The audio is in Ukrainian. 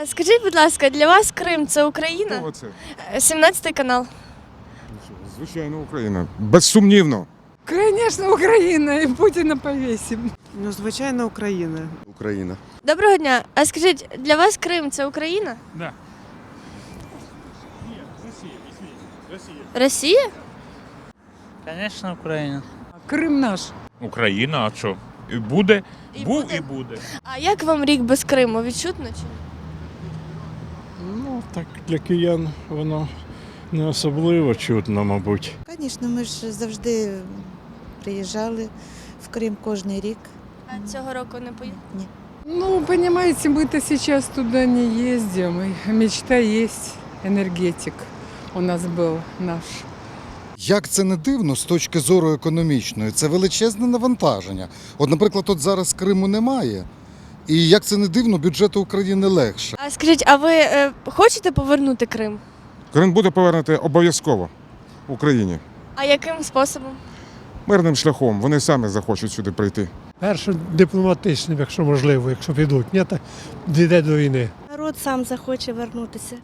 А Скажіть, будь ласка, для вас Крим це Україна? Хто це? Е, 17 канал. Звичайно, Україна. Безсумнівно. Конечно, Україна і Путіна повісимо. Ну, звичайно, Україна. Україна. Доброго дня. А скажіть, для вас Крим це Україна? Да. Росія? Конечно, Україна. Крим наш. Україна, а що? І буде, І був буде? і буде. А як вам рік без Криму? Відчутно чи? ні? Ну, так для киян воно не особливо чутно, мабуть. Звісно, ми ж завжди приїжджали в Крим кожен рік. А цього року не поїхали? Ну, понимаете, мы-то сейчас туда не ездим. И мечта есть, энергетик у нас был наш. Як це не дивно з точки зору економічної, це величезне навантаження. От, наприклад, от зараз Криму немає. І як це не дивно, бюджету України легше. А скажіть, а ви е, хочете повернути Крим? Крим буде повернути обов'язково Україні. А яким способом? Мирним шляхом. Вони самі захочуть сюди прийти. Перше дипломатичним, якщо можливо, якщо підуть. Ні, так дійде до війни. Народ сам захоче вернутися.